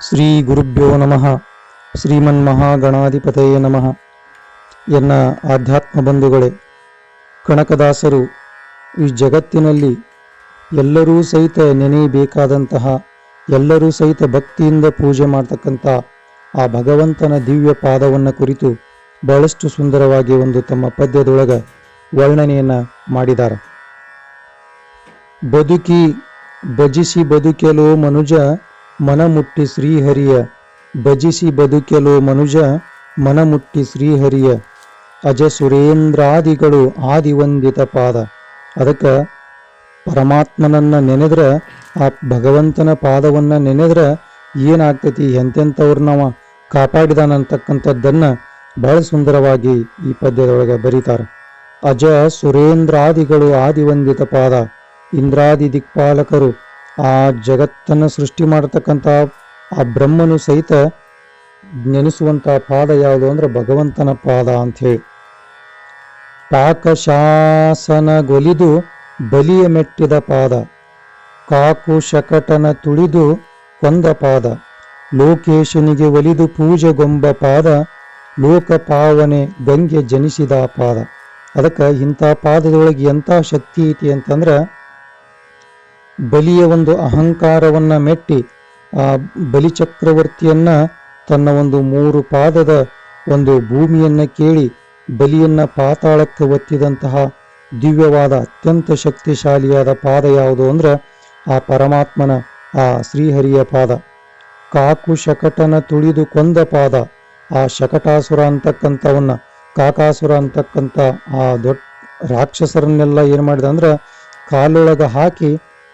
ಶ್ರೀ ಗುರುಭ್ಯೋ ನಮಃ. ಶ್ರೀಮನ್ ಶ್ರೀಮನ್ಮಹಾಗಣಾಧಿಪತಯೇ ನಮಃ. ಎನ್ನ ಆಧ್ಯಾತ್ಮ ಬಂಧುಗಳೇ, ಕನಕದಾಸರು, ಈ ಜಗತ್ತಿನಲ್ಲಿ ಎಲ್ಲರೂ ಸಹಿತ ನೆನೆಯಬೇಕಾದಂತಹ ಎಲ್ಲರೂ ಸಹಿತ ಭಕ್ತಿಯಿಂದ ಪೂಜೆ ಮಾಡ್ತಕ್ಕಂಥ ಆ ಭಗವಂತನ ದಿವ್ಯ ಪಾದವನ್ನು ಕುರಿತು ಬಹಳಷ್ಟು ಸುಂದರವಾಗಿ ಒಂದು ತಮ್ಮ ಪದ್ಯದೊಳಗೆ ವರ್ಣನೆಯನ್ನು ಮಾಡಿದ್ದಾರೆ ಬದುಕಿ, ಭಜಿಸಿ ಬದುಕೆಲೋ ಮನುಜ ಮನಮುಟ್ಟಿ ಶ್ರೀಹರಿಯ, ಭಜಿಸಿ ಬದುಕೆಲು ಮನುಜ ಮನಮುಟ್ಟಿ ಶ್ರೀಹರಿಯ ಅಜ ಸುರೇಂದ್ರಾದಿಗಳು ಆದಿವಂದಿತ ಪಾದ. ಅದಕ್ಕೆ ಪರಮಾತ್ಮನನ್ನ ನೆನೆದ್ರೆ, ಆ ಭಗವಂತನ ಪಾದವನ್ನ ನೆನೆದ್ರೆ ಏನಾಗ್ತೈತಿ, ಎಂತೆಂಥವ್ರನ್ನವ ಕಾಪಾಡಿದಾನಂತಕ್ಕಂಥದ್ದನ್ನ ಬಹಳ ಸುಂದರವಾಗಿ ಈ ಪದ್ಯದೊಳಗೆ ಬರೀತಾರೆ. ಅಜ ಸುರೇಂದ್ರಾದಿಗಳು ಆದಿವಂದಿತ ಪಾದ. ಇಂದ್ರಾದಿ ದಿಕ್ಪಾಲಕರು ಆ ಜಗತ್ತನ್ನು ಸೃಷ್ಟಿ ಮಾಡತಕ್ಕಂಥ ಆ ಬ್ರಹ್ಮನು ಸಹಿತ ನೆನೆಸುವಂಥ ಪಾದ ಯಾವುದು ಅಂದ್ರೆ ಭಗವಂತನ ಪಾದ ಅಂತ ಹೇಳಿ. ಪಾಕಶಾಸನಗೊಲಿದು ಬಲಿಯ ಮೆಟ್ಟಿದ ಪಾದ, ಕಾಕು ಶಕಟನ ತುಳಿದು ಕೊಂದ ಪಾದ, ಲೋಕೇಶನಿಗೆ ಒಲಿದು ಪೂಜೆಗೊಂಬ ಪಾದ, ಲೋಕ ಪಾವನೆ ಗಂಗೆ ಜನಿಸಿದ ಪಾದ. ಅದಕ್ಕೆ ಇಂಥ ಪಾದದೊಳಗೆ ಎಂಥ ಶಕ್ತಿ ಐತಿ ಅಂತಂದ್ರೆ ಬಲಿಯ ಒಂದು ಅಹಂಕಾರವನ್ನ ಮೆಟ್ಟಿ ಆ ಬಲಿ ಚಕ್ರವರ್ತಿಯನ್ನ ತನ್ನ ಒಂದು ಮೂರು ಪಾದದ ಒಂದು ಭೂಮಿಯನ್ನ ಕೇಳಿ ಬಲಿಯನ್ನ ಪಾತಾಳಕ್ಕೆ ಒತ್ತಿದಂತಹ ದಿವ್ಯವಾದ ಅತ್ಯಂತ ಶಕ್ತಿಶಾಲಿಯಾದ ಪಾದ ಯಾವುದು ಅಂದ್ರೆ ಆ ಪರಮಾತ್ಮನ ಆ ಶ್ರೀಹರಿಯ ಪಾದ. ಕಾಕು ಶಕಟನ ತುಳಿದು ಕೊಂದ ಪಾದ. ಆ ಶಕಟಾಸುರ ಅಂತಕ್ಕಂಥವನ್ನ, ಕಾಕಾಸುರ ಅಂತಕ್ಕಂಥ ಆ ದೊಡ್ಡ ರಾಕ್ಷಸರನ್ನೆಲ್ಲ ಏನು ಮಾಡಿದ ಅಂದ್ರೆ ಕಾಲೊಳಗ ಹಾಕಿ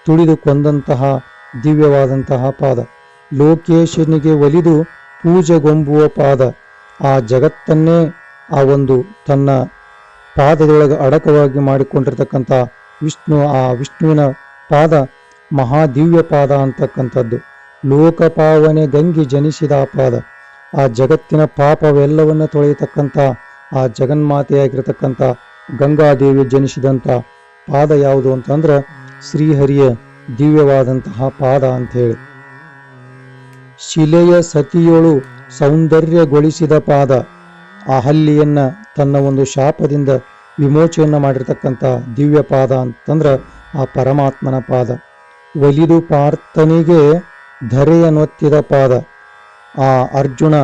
ತುಳಿದು ಕೊಂದಂತಹ ದಿವ್ಯವಾದಂತಹ ಪಾದ. ಲೋಕೇಶನಿಗೆ ಒಲಿದು ಪೂಜೆಗೊಂಬುವ ಪಾದ. ಆ ಜಗತ್ತನ್ನೇ ಆ ಒಂದು ತನ್ನ ಪಾದದೊಳಗೆ ಅಡಕವಾಗಿ ಮಾಡಿಕೊಂಡಿರ್ತಕ್ಕಂಥ ವಿಷ್ಣು, ಆ ವಿಷ್ಣುವಿನ ಪಾದ ಮಹಾದಿವ್ಯ ಪಾದ ಅಂತಕ್ಕಂಥದ್ದು. ಲೋಕಪಾವನೆ ಗಂಗಿ ಜನಿಸಿದ ಆ ಪಾದ. ಆ ಜಗತ್ತಿನ ಪಾಪವೆಲ್ಲವನ್ನ ತೊಳೆಯತಕ್ಕಂಥ, ಆ ಜಗನ್ಮಾತೆಯಾಗಿರ್ತಕ್ಕಂಥ ಗಂಗಾದೇವಿ ಜನಿಸಿದಂಥ ಪಾದ ಯಾವುದು ಅಂತಂದ್ರೆ ಶ್ರೀಹರಿಯ ದಿವ್ಯವಾದಂತಹ ಪಾದ ಅಂತ ಹೇಳಿ ಶಿಲೆಯ ಸತಿಯೊಳು ಸೌಂದರ್ಯಗೊಳಿಸಿದ ಪಾದ, ಆ ಹಲ್ಲಿಯನ್ನ ತನ್ನ ಒಂದು ಶಾಪದಿಂದ ವಿಮೋಚನೆಯನ್ನು ಮಾಡಿರ್ತಕ್ಕಂಥ ದಿವ್ಯ ಪಾದ ಅಂತಂದ್ರೆ ಆ ಪರಮಾತ್ಮನ ಪಾದ. ಒಲಿದು ಪಾರ್ಥನಿಗೆ ಧರೆಯನ್ನೊತ್ತಿದ ಪಾದ, ಆ ಅರ್ಜುನ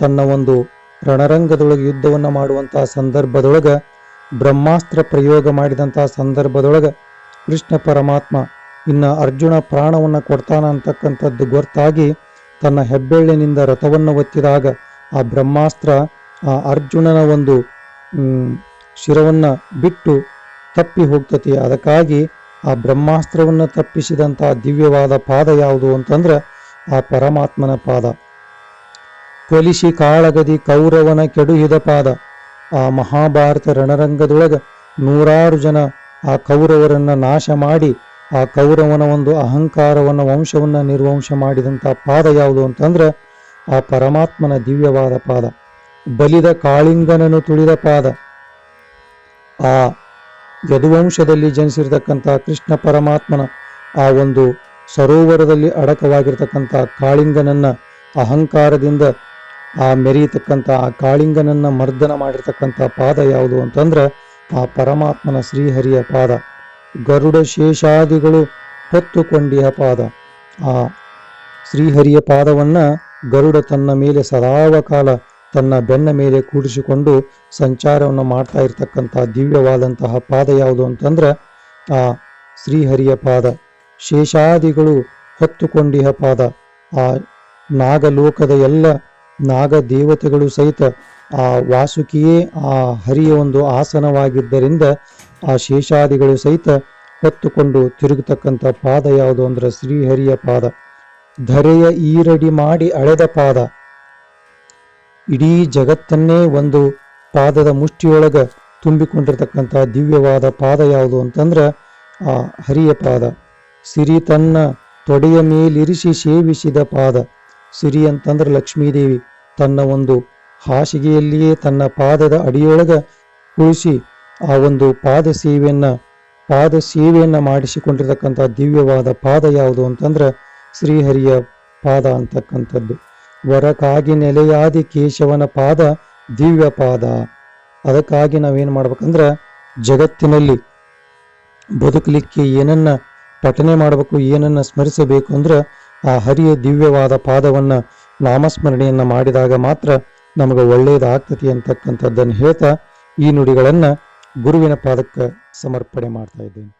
ತನ್ನ ಒಂದು ರಣರಂಗದೊಳಗೆ ಯುದ್ಧವನ್ನು ಮಾಡುವಂತಹ ಸಂದರ್ಭದೊಳಗೆ, ಬ್ರಹ್ಮಾಸ್ತ್ರ ಪ್ರಯೋಗ ಮಾಡಿದಂತಹ ಸಂದರ್ಭದೊಳಗ ಕೃಷ್ಣ ಪರಮಾತ್ಮ ಇನ್ನ ಅರ್ಜುನ ಪ್ರಾಣವನ್ನ ಕೊಡ್ತಾನ ಅಂತಕ್ಕಂಥದ್ದು ಗೊತ್ತಾಗಿ ತನ್ನ ಹೆಬ್ಬೆಳ್ಳಿನಿಂದ ರಥವನ್ನು ಒತ್ತಿದಾಗ ಆ ಬ್ರಹ್ಮಾಸ್ತ್ರ ಆ ಅರ್ಜುನನ ಒಂದು ಶಿರವನ್ನು ಬಿಟ್ಟು ತಪ್ಪಿ ಹೋಗ್ತತಿ. ಅದಕ್ಕಾಗಿ ಆ ಬ್ರಹ್ಮಾಸ್ತ್ರವನ್ನು ತಪ್ಪಿಸಿದಂಥ ದಿವ್ಯವಾದ ಪಾದ ಯಾವುದು ಅಂತಂದ್ರೆ ಆ ಪರಮಾತ್ಮನ ಪಾದ. ಕೊಲಿಸಿ ಕಾಳಗದಿ ಕೌರವನ ಕೆಡುಹಿದ ಪಾದ. ಆ ಮಹಾಭಾರತ ರಣರಂಗದೊಳಗ ನೂರಾರು ಜನ ಆ ಕೌರವರನ್ನು ನಾಶ ಮಾಡಿ, ಆ ಕೌರವನ ಒಂದು ಅಹಂಕಾರವನ್ನು ವಂಶವನ್ನು ನಿರ್ವಂಶ ಮಾಡಿದಂಥ ಪಾದ ಯಾವುದು ಅಂತಂದ್ರೆ ಆ ಪರಮಾತ್ಮನ ದಿವ್ಯವಾದ ಪಾದ, ಬಲಿದ ಕಾಳಿಂಗನನ್ನು ತುಳಿದ ಪಾದ. ಆ ಯದುವಂಶದಲ್ಲಿ ಜನಿಸಿರ್ತಕ್ಕಂಥ ಕೃಷ್ಣ ಪರಮಾತ್ಮನ ಆ ಒಂದು ಸರೋವರದಲ್ಲಿ ಅಡಕವಾಗಿರ್ತಕ್ಕಂಥ ಕಾಳಿಂಗನನ್ನ ಅಹಂಕಾರದಿಂದ ಆ ಮೆರೆಯತಕ್ಕಂಥ ಆ ಕಾಳಿಂಗನನ್ನ ಮರ್ದನ ಮಾಡಿರ್ತಕ್ಕಂಥ ಪಾದ ಯಾವುದು ಅಂತಂದ್ರೆ ಆ ಪರಮಾತ್ಮನ ಶ್ರೀಹರಿಯ ಪಾದ. ಗರುಡ ಶೇಷಾದಿಗಳು ಹೊತ್ತುಕೊಂಡಿಯ ಪಾದ. ಆ ಶ್ರೀಹರಿಯ ಪಾದವನ್ನ ಗರುಡ ತನ್ನ ಮೇಲೆ ಸದಾವಕಾಲ ತನ್ನ ಬೆನ್ನ ಮೇಲೆ ಕೂಡಿಸಿಕೊಂಡು ಸಂಚಾರವನ್ನು ಮಾಡ್ತಾ ಇರತಕ್ಕಂಥ ದಿವ್ಯವಾದಂತಹ ಪಾದ ಯಾವುದು ಅಂತಂದ್ರೆ ಆ ಶ್ರೀಹರಿಯ ಪಾದ. ಶೇಷಾದಿಗಳು ಹೊತ್ತುಕೊಂಡಿಹ ಪಾದ. ಆ ನಾಗಲೋಕದ ಎಲ್ಲ ನಾಗ ದೇವತೆಗಳು ಸಹಿತ ಆ ವಾಸುಕಿಯೇ ಆ ಹರಿಯ ಒಂದು ಆಸನವಾಗಿದ್ದರಿಂದ ಆ ಶೇಷಾದಿಗಳು ಸಹಿತ ಹೊತ್ತುಕೊಂಡು ತಿರುಗತಕ್ಕಂಥ ಪಾದ ಯಾವುದು ಅಂದ್ರೆ ಶ್ರೀಹರಿಯ ಪಾದ. ಧರೆಯ ಈರಡಿ ಮಾಡಿ ಅಳೆದ ಪಾದ. ಇಡೀ ಜಗತ್ತನ್ನೇ ಒಂದು ಪಾದದ ಮುಷ್ಟಿಯೊಳಗ ತುಂಬಿಕೊಂಡಿರ್ತಕ್ಕಂಥ ದಿವ್ಯವಾದ ಪಾದ ಯಾವುದು ಅಂತಂದ್ರೆ ಆ ಹರಿಯ ಪಾದ. ಸಿರಿ ತನ್ನ ತೊಡೆಯ ಮೇಲಿರಿಸಿ ಸೇವಿಸಿದ ಪಾದ. ಸಿರಿ ಅಂತಂದ್ರೆ ಲಕ್ಷ್ಮೀದೇವಿ ತನ್ನ ಒಂದು ಹಾಸಿಗೆಯಲ್ಲಿಯೇ ತನ್ನ ಪಾದದ ಅಡಿಯೊಳಗ ಕುಳಿಸಿ ಆ ಒಂದು ಪಾದ ಸೇವೆಯನ್ನ ಪಾದ ಸೇವೆಯನ್ನ ಮಾಡಿಸಿಕೊಂಡಿರತಕ್ಕಂಥ ದಿವ್ಯವಾದ ಪಾದ ಯಾವುದು ಅಂತಂದ್ರೆ ಶ್ರೀಹರಿಯ ಪಾದ ಅಂತಕ್ಕಂಥದ್ದು. ವರಕ್ಕಾಗಿ ನೆಲೆಯಾದಿ ಕೇಶವನ ಪಾದ ದಿವ್ಯ ಪಾದ. ಅದಕ್ಕಾಗಿ ನಾವೇನು ಮಾಡ್ಬೇಕಂದ್ರೆ ಜಗತ್ತಿನಲ್ಲಿ ಬದುಕಲಿಕ್ಕೆ ಏನನ್ನ ಪಠನೆ ಮಾಡಬೇಕು, ಏನನ್ನ ಸ್ಮರಿಸಬೇಕು ಅಂದ್ರೆ ಆ ಹರಿಯ ದಿವ್ಯವಾದ ಪಾದವನ್ನ ನಾಮಸ್ಮರಣೆಯನ್ನ ಮಾಡಿದಾಗ ಮಾತ್ರ ನಮಗೆ ಒಳ್ಳೆಯದಾಗ್ತತಿ ಅಂತಕ್ಕಂಥದ್ದನ್ನು ಹೇಳ್ತಾ ಈ ನುಡಿಗಳನ್ನು ಗುರುವಿನ ಪಾದಕ್ಕೆ ಸಮರ್ಪಣೆ ಮಾಡ್ತಾ ಇದ್ದೇನೆ.